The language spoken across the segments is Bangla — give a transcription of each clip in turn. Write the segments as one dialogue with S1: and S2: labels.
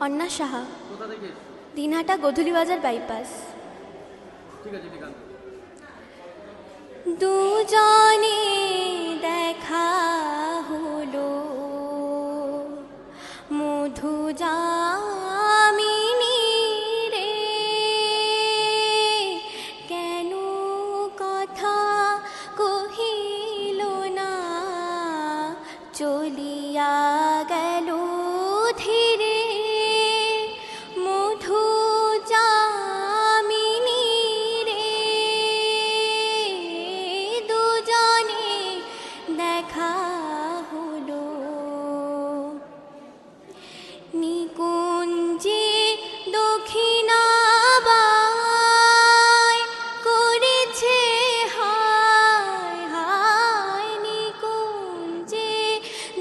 S1: অন্না সাহা? দিনহাটা বাইপাস।
S2: আছে ঠিক আছে।
S1: দুজনে দেখা হলো। মধু যামিনী রে। কেন কথা কহিল না? চলিয়া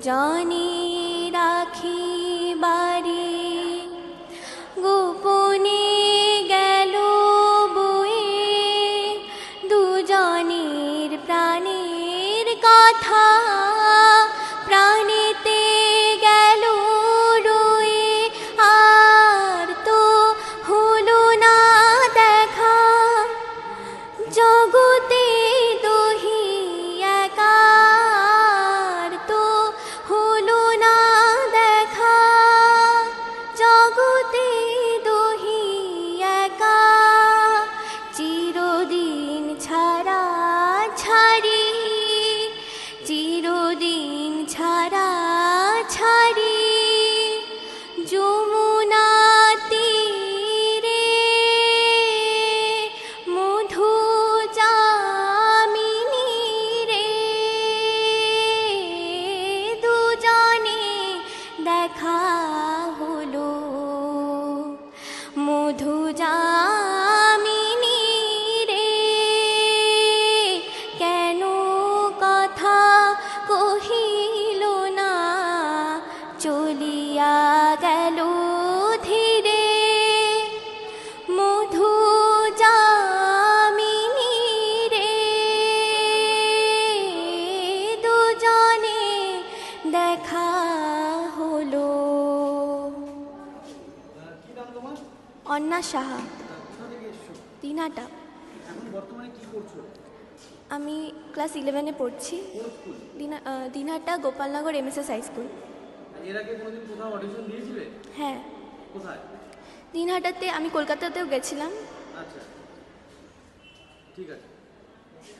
S1: দুজনে গেল ধীরে। মধু যামিনী রে। দুজনে দেখা হলো। অন্না সাহা
S2: করছ
S1: আমি ক্লাস ইলেভেনে পড়ছি। দিনা Dinhata Gopalnagar MSS high school
S2: এর আগে কোনোদিন কোথাও অডিশন দিয়েছিলে?
S1: হ্যাঁ।
S2: কোথায়?
S1: দিনহাটাতে আমি কলকাতাতেও গেছিলাম।
S2: আচ্ছা। ঠিক আছে।